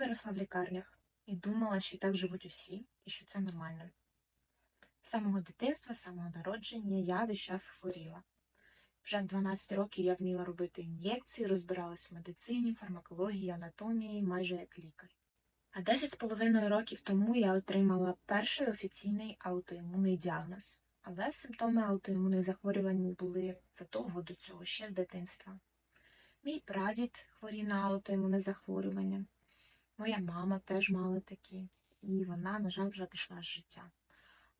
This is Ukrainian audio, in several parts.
виросла в лікарнях і думала, що так живуть усі, і що це нормально. З самого дитинства, з самого народження я весь час хворіла. Вже в 12 років я вміла робити ін'єкції, розбиралась в медицині, фармакології, анатомії, майже як лікар. А 10 з половиною років тому я отримала перший офіційний аутоімунний діагноз. Але симптоми аутоімунних захворювань були задовго до цього, ще з дитинства. Мій прадід хворів на аутоімунне захворювання. Моя мама теж мала такі, і вона, на жаль, вже пішла з життя.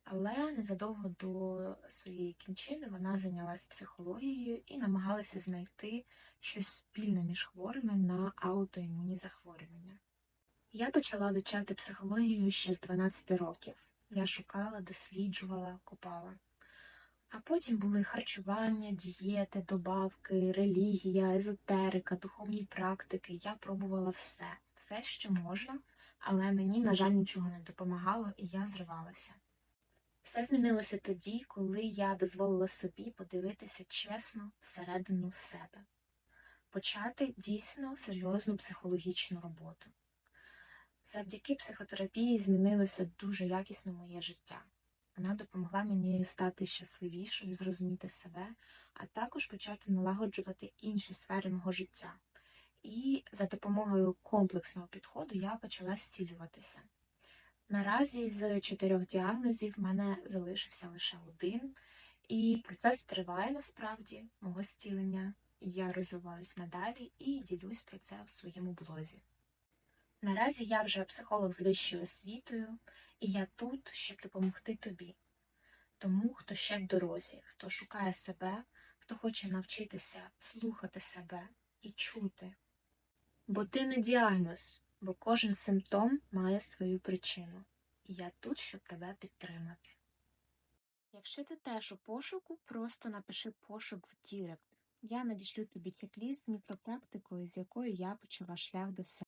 Але незадовго до своєї кінчини вона зайнялася психологією і намагалася знайти щось спільне між хворими на аутоімунні захворювання. Я почала вивчати психологію ще з 12 років. Я шукала, досліджувала, копала. А потім були харчування, дієти, добавки, релігія, езотерика, духовні практики. Я пробувала все, все, що можна, але мені, на жаль, нічого не допомагало, і я зривалася. Все змінилося тоді, коли я дозволила собі подивитися чесно всередину себе, почати дійсно серйозну психологічну роботу. Завдяки психотерапії змінилося дуже якісно моє життя. Вона допомогла мені стати щасливішою, зрозуміти себе, а також почати налагоджувати інші сфери мого життя. І за допомогою комплексного підходу я почала зцілюватися. Наразі з чотирьох діагнозів в мене залишився лише один, і процес триває насправді мого зцілення. Я розвиваюсь надалі і ділюсь про це в своєму блозі. Наразі я вже психолог з вищою освітою, і я тут, щоб допомогти тобі. Тому, хто ще в дорозі, хто шукає себе, хто хоче навчитися слухати себе і чути. Бо ти не діагноз, бо кожен симптом має свою причину. І я тут, щоб тебе підтримати. Якщо ти теж у пошуку, просто напиши пошук в Дірект. Я надішлю тобі чек-ліст з мікропрактикою, з якою я почала шлях до себе.